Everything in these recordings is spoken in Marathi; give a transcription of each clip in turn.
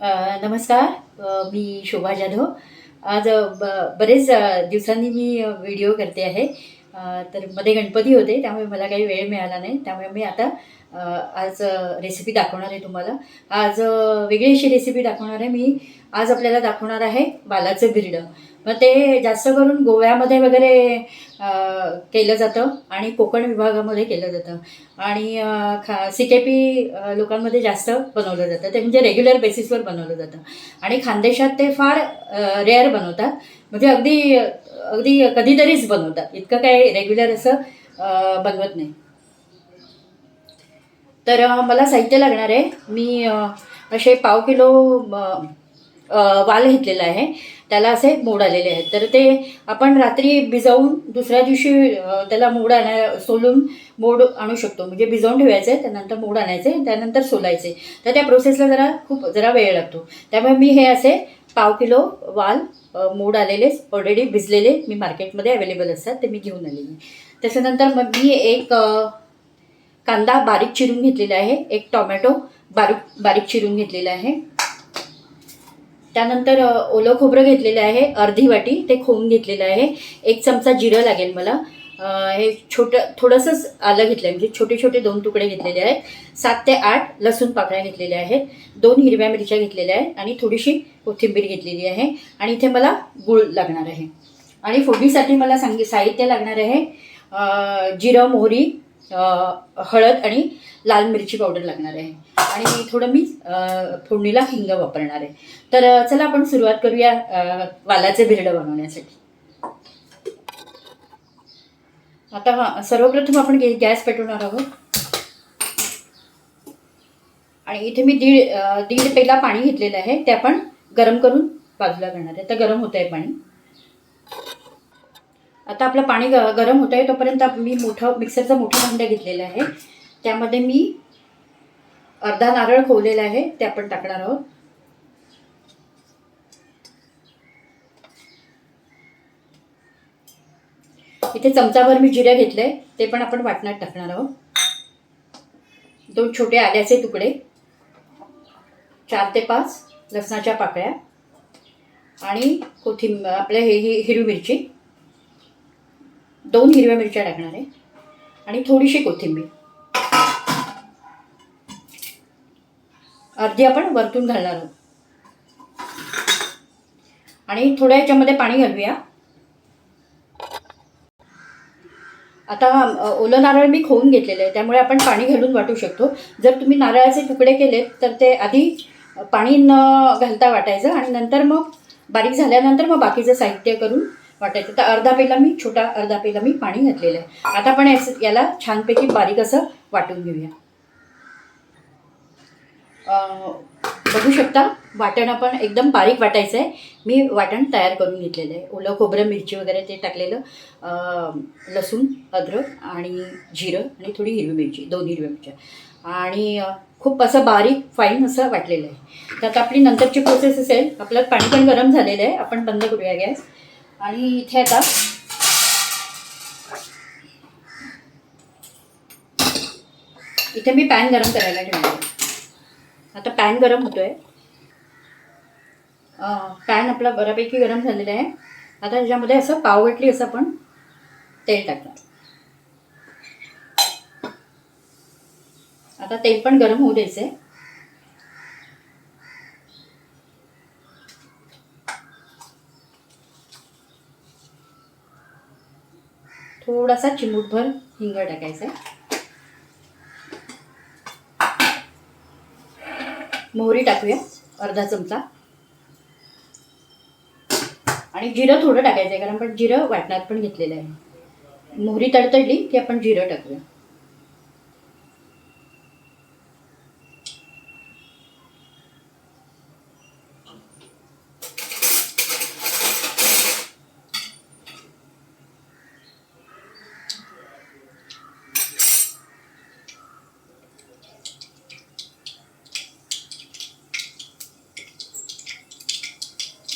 नमस्कार. मी शोभा जाधव. आज ब बरेच दिवसांनी मी व्हिडिओ करते आहे. तर मध्ये गणपती होते त्यामुळे मला काही वेळ मिळाला नाही. त्यामुळे मी आता आज रेसिपी दाखवणार आहे तुम्हाला. आज वेगळी अशी रेसिपी दाखवणार आहे मी. आज आपल्याला दाखवणार आहे बालाचं बिरडं मग ते जास्त करून गोव्यामध्ये वगैरे केलं जातं आणि कोकण विभागामध्ये केलं जातं. आणि खा सी के पी लोकांमध्ये जास्त बनवलं जातं. ते म्हणजे रेग्युलर बेसिसवर बनवलं जातं. आणि खानदेशात ते फार रेअर बनवतात. म्हणजे अगदी अगदी कधीतरीच बनवतात. इतकं काय रेग्युलर असं बनवत नाही. तर मला साहित्य लागणार आहे. मी असे पाव किलो वाल घेतलेला आहे. त्याला असे मोड आलेले आहेत. तर ते आपण रात्री भिजवून दुसऱ्या दिवशी त्याला मोड आणा सोलून मोड आणू शकतो. म्हणजे भिजवून ठेवायचे त्यानंतर मोड आणायचे त्यानंतर सोलायचे. तर त्या प्रोसेसला जरा खूप जरा वेळ लागतो. त्यामुळे मी हे असे पाव किलो वाल मोड आलेले ऑलरेडी भिजलेले मी मार्केटमध्ये अवेलेबल असतात ते मी घेऊन आलेली. त्याच्यानंतर मग मी एक कांदा बारीक चिरून घेतलेला आहे. एक टोमॅटो बारीक बारीक चिरून घेतलेला आहे. त्यानंतर ओलं खोबरं घेतलेलं आहे अर्धी वाटी ते खोवून घेतलेलं आहे. एक चमचा जिरं लागेल मला. हे छोटं थोडंसंच आलं घेतलं आहे म्हणजे छोटे छोटे दोन तुकडे घेतलेले आहेत. सात ते आठ लसूण पाकळ्या घेतलेल्या आहेत. दोन हिरव्या मिरच्या घेतलेल्या आहेत आणि थोडीशी कोथिंबीर घेतलेली आहे. आणि इथे मला गूळ लागणार आहे. आणि फोडणीसाठी मला सांग साहित्य लागणार आहे. जिरं मोहरी हळद आणि लाल मिरची पावडर लागणार आहे. आणि थोडं मी फोडणीला हिंग वापरणार आहे. तर चला आपण सुरुवात करूया वालाचे भिरड बनवण्यासाठी. आता हा, सर्वप्रथम आपण गॅस पेटवणार आहोत. आणि इथे मी दीड दीड पेला पाणी घेतलेलं आहे. ते आपण गरम करून बाजूला करणार आहे. तर गरम होत आहे पाणी. आता आपलं पाणी ग गरम होत आहे तोपर्यंत मी मोठं मिक्सरचं मोठं भांडं घेतलेलं आहे. त्यामध्ये मी अर्धा नारळ खोवलेला आहे ते आपण टाकणार आहोत. इथे चमचाभर मी जिरे घेतलंय ते पण आपण वाटणात टाकणार आहोत. दोन छोटे आल्याचे तुकडे. चार ते पाच लसणाच्या पाकळ्या. आणि कोथिंब आपल्या हे ही हिरवी मिरची. दोन हिरव्या मिरच्या टाकणार आहे. आणि थोडीशी कोथिंबीर. अर्धी आपण वरतून घालणार आहोत. आणि थोड्या याच्यामध्ये पाणी घालूया. आता ओलं नारळ मी खोवून घेतलेलं आहे. त्यामुळे आपण पाणी घालून वाटू शकतो. जर तुम्ही नारळाचे तुकडे केलेत तर ते आधी पाणी न घालता वाटायचं आणि नंतर मग बारीक झाल्यानंतर मग बाकीचं साहित्य करून वाटायचं. तर अर्धा पेला मी छोटा अर्धा पेला मी पाणी घातलेलं आहे. आता आपण याच- याला छानपैकी बारीक असं वाटून घेऊया. बघू शकता वाटण आपण एकदम बारीक वाटायचं आहे. मी वाटण तयार करून घेतलेलं आहे. ओलं खोबरं मिरची वगैरे ते टाकलेलं लसूण अद्रक आणि जिरं आणि थोडी हिरवी मिरची दोन हिरव्या मिरच्या. आणि खूप असं बारीक फाईन असं वाटलेलं आहे. तर आता आपली नंतरची प्रोसेस असेल. आपलं पाणी पण गरम झालेलं आहे. आपण बंद करूया गॅस. आणि इथे आता इथे मी पॅन गरम करायला ठेवणार आता पॅन गरम होतोय. पॅन आपला बऱ्यापैकी गरम झालेला आहे. आता त्याच्यामध्ये असं पाव पावगटली असं आपण तेल टाकणार. आता तेल पण गरम होऊ द्यायचं आहे थोडासा चिमूटभर हिंग टाकायचा मोहरी टाकूया अर्धा चमचा. आणि जिरं थोडं टाकायचं आहे कारण आपण जिरं वाटणात पण घेतलेलं आहे. मोहरी तडतडली की आपण जिरं टाकूया.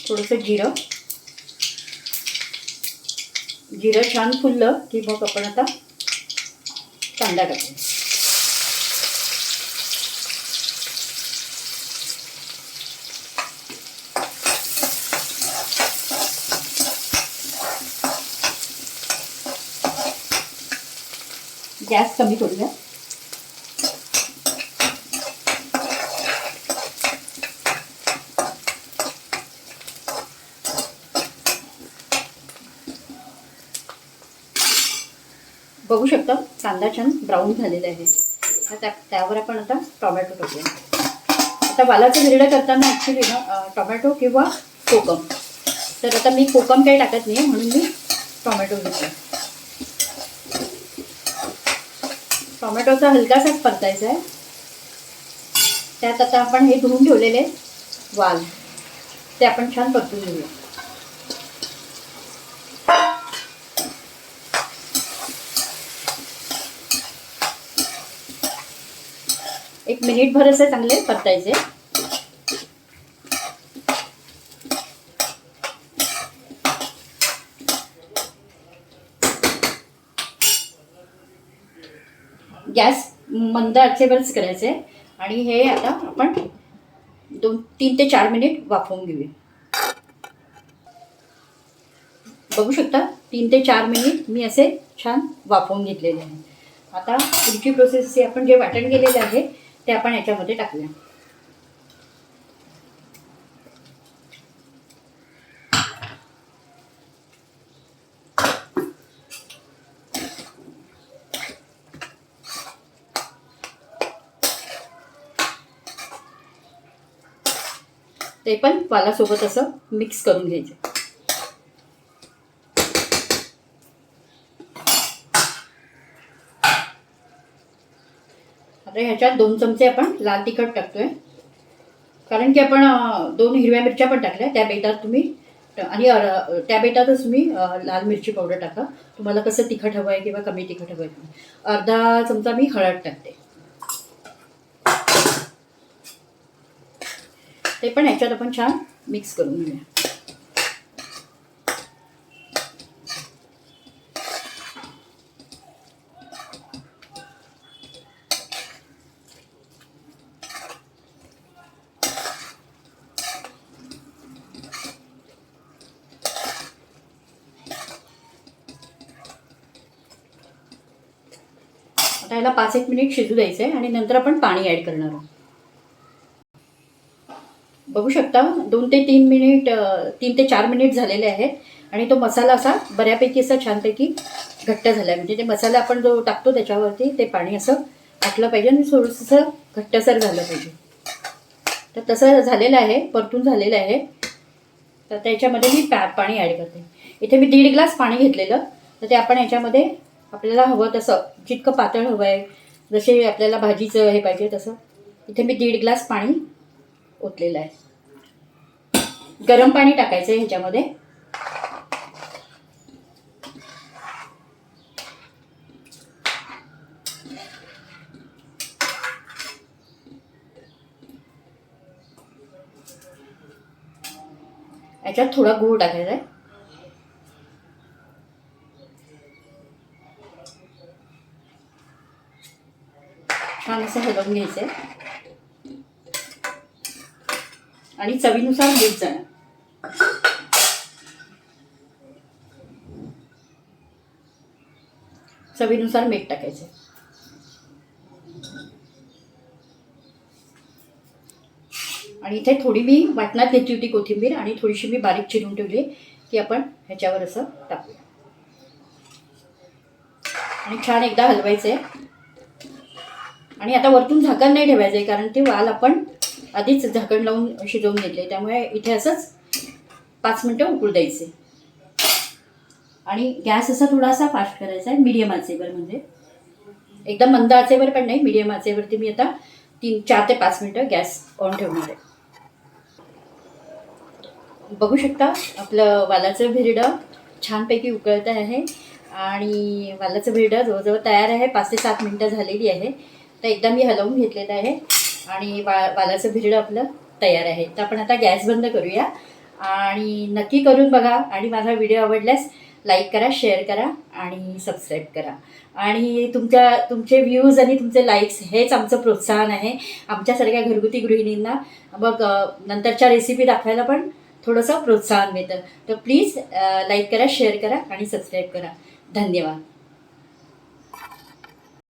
थोडंसं जिरं. जिरं छान फुललं की मग आपण आता कांदा टाकू. गॅस कमी करूया. बघू शकता कांदा छान ब्राऊन झालेला आहे. त्या त्यावर आपण आता टोमॅटो टाकूया. आता वालाचं निर्णय करताना ॲक्च्युली ना टोमॅटो किंवा कोकम. तर आता मी कोकम काही टाकत नाही म्हणून मी टोमॅटो घेतला टोमॅटोचा हलकासाच परतायचा आहे. त्यात आता आपण हे धुवून ठेवलेले वाल. ते आपण छान परतून घेऊया. एक मिनिट भर असे चांगले परतायचे गॅस मंद आचेवरच करायचे आणि हे आता आपण दोन तीन ते चार मिनिट वाफवून घेऊया. बघू शकता तीन ते चार मिनिट मी असे छान वाफवून घेतलेले आहे. आता पुढची प्रोसेस आपण जे वाटण केलेलं आहे ते आपण याच्यामध्ये टाकूया. ते पण पालासोबत असं मिक्स करून घ्यायचं. तर ह्याच्यात दोन चमचे आपण लाल तिखट टाकतोय. कारण की आपण दोन हिरव्या मिरच्या पण टाकल्या त्या बेतात तुम्ही आणि त्या बेतातच तुम्ही लाल मिरची पावडर टाका. तुम्हाला कसं तिखट हवं आहे किंवा कमी तिखट हवं आहे अर्धा चमचा मी हळद टाकते. ते पण ह्याच्यात आपण छान मिक्स करून घेऊया. आता याला पाच एक मिनिट शिजू द्यायचं आहे आणि नंतर आपण पाणी ॲड करणार आहोत. बघू शकता दोन ते तीन मिनिट तीन ते चार मिनिट झालेले आहेत आणि तो मसाला असा बऱ्यापैकी असा छानपैकी घट्ट झाला आहे म्हणजे ते मसाला आपण जो टाकतो त्याच्यावरती ते पाणी असं आटलं पाहिजे आणि थोडंसं घट्टसर झालं पाहिजे. तर तसं झालेलं आहे परतून झालेलं आहे. तर त्याच्यामध्ये मी पॅ पाणी ॲड करते. इथे मी दीड ग्लास पाणी घेतलेलं. तर ते आपण याच्यामध्ये आपल्याला हवं तसं. जितकं पातळ हवं आहे. जसे आपल्याला भाजीचं हे पाहिजे तसं. इथे मी दीड ग्लास पाणी ओतलेलं आहे. गरम पाणी टाकायचं आहे ह्याच्यामध्ये. याच्यात थोडा गूळ टाकायचा आहे. छान असं हलवून घ्यायचं आहे आणि चवीनुसार मीठ जाणार चवीनुसार मीठ टाकायचं आणि इथे थोडी मी वाटणात घेतली होती कोथिंबीर आणि थोडीशी मी बारीक चिरून ठेवली की आपण ह्याच्यावर असं टाकूया. आणि छान एकदा हलवायचं आहे आणि आता वरतून झाकण नाही ठेवायचं आहे कारण ते वाल आपण आधीच झाकण लावून शिजवून घेतले त्यामुळे इथे असंच पाच मिनटं उकळू द्यायचे. आणि गॅस असा थोडासा फास्ट करायचा आहे मीडियम आचेवर म्हणजे. एकदम मंद आचेवर पण नाही मीडियम आचेवरती मी आता तीन चार ते पाच मिनटं गॅस ऑन ठेवणार आहे. बघू शकता आपलं वालाचं भिरडं छानपैकी उकळत आहे आणि वालाचं भिरडं जवळजवळ तयार आहे. पाच ते सात मिनटं झालेली आहे. तर एकदा मी हलवून घेतलेलं आहे आणि बा वालाचं भिरडं आपलं तयार आहे. तर आपण आता गॅस बंद करूया. आणि नक्की करून बघा. आणि माझा व्हिडिओ आवडल्यास लाईक करा शेअर करा आणि सबस्क्राईब करा. आणि तुमच्या तुमचे व्ह्यूज आणि तुमचे लाईक्स हेच आमचं प्रोत्साहन आहे. आमच्यासारख्या घरगुती गृहिणींना. मग नंतरच्या रेसिपी दाखवायला पण थोडंसं प्रोत्साहन मिळतं. तर प्लीज लाईक करा शेअर करा आणि सबस्क्राईब करा. धन्यवाद.